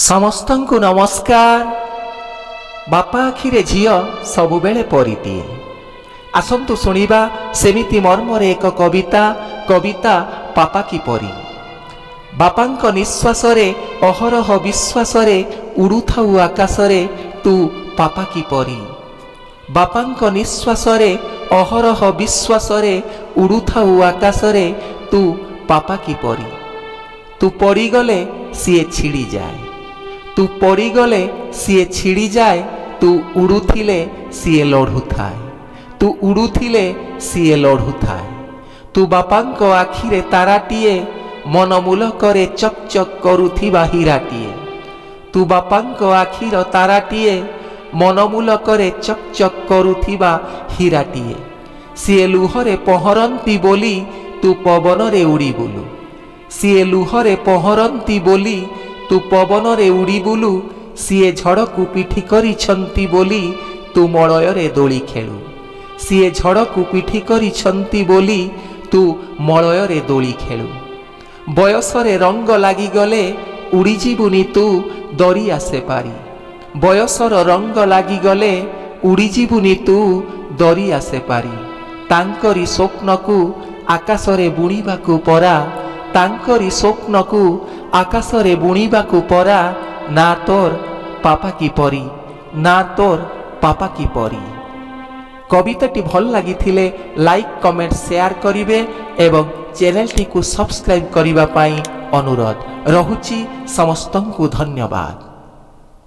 ସମସ୍ତଙ୍କୁ ନମସ୍କାର ବାପା ଆଖିରେ ଝିଅ ସବୁବେଳେ ପରିଦିଏ ଆସନ୍ତୁ ଶୁଣିବା ସେମିତି ମର୍ମରେ ଏକ କବିତା କବିତା ପାପା କିପରି ବାପାଙ୍କ ନିଶ୍ୱାସରେ ଅହରହ ବିଶ୍ୱାସରେ ଉଡ଼ୁଥାଉ ଆକାଶରେ ତୁ ପାପା କିପରି ବାପାଙ୍କ ନିଶ୍ୱାସରେ ଅହରହ ବିଶ୍ୱାସରେ ଉଡ଼ୁଥାଉ ଆକାଶରେ ତୁ ପାପା କିପରି ତୁ ପଡ଼ିଗଲେ ସିଏ ଛିଡ଼ିଯାଏ તું પડી ગલે સીએ છીડી જાય તું ઉડુથીલે સીએ લઢુ થાય તું ઉડુથીલે સીએ લઢુ થાય ତୁ ବାପାଙ୍କ ଆଖିରେ ତାରାଟିଏ ମନମୂଲକରେ ଚକଚକ୍ କରୁଥିବା ହୀରାଟିଏ ତୁ ବାପାଙ୍କ ଆଖିର ତାରାଟିଏ ମନମୂଲକରେ ଚକଚକ୍ କରୁଥିବା ହୀରାଟିଏ ସିଏ ଲୁହରେ ପହଁରନ୍ତି ବୋଲି ତୁ ପବନରେ ଉଡ଼ିବୁଲୁ ସିଏ ଲୁହରେ ପହଁରନ୍ତି ବୋଲି ତୁ ପବନରେ ଉଡ଼ିବୁଲୁ ସିଏ ଝଡ଼କୁ ପିଠି କରିଛନ୍ତି ବୋଲି ତୁ ମଳୟରେ ଦୋଳି ଖେଳୁ ସିଏ ଝଡ଼କୁ ପିଠି କରିଛନ୍ତି ବୋଲି ତୁ ମଳୟରେ ଦୋଳି ଖେଳୁ ବୟସରେ ରଙ୍ଗ ଲାଗିଗଲେ ଉଡ଼ିଯିବୁନି ତୁ ଦରି ଆସେ ପାରି ବୟସର ରଙ୍ଗ ଲାଗିଗଲେ ଉଡ଼ିଯିବୁନି ତୁ ଦରି ଆସେ ପାରି ତାଙ୍କରି ସ୍ୱପ୍ନକୁ ଆକାଶରେ ବୁଣିବାକୁ ପରା ତାଙ୍କରି ସ୍ୱପ୍ନକୁ আকাশরে পরা না তোর পাপা কি পরি না তোর পাপা কি পরি কবিতাটি ভাল লাগিলে লাইক কমেন্ট সেয়ার করিবে এবং চ্যানেলটিকে সবসক্রাইব করা অনুরোধ রহুচি সমস্ত ধন্যবাদ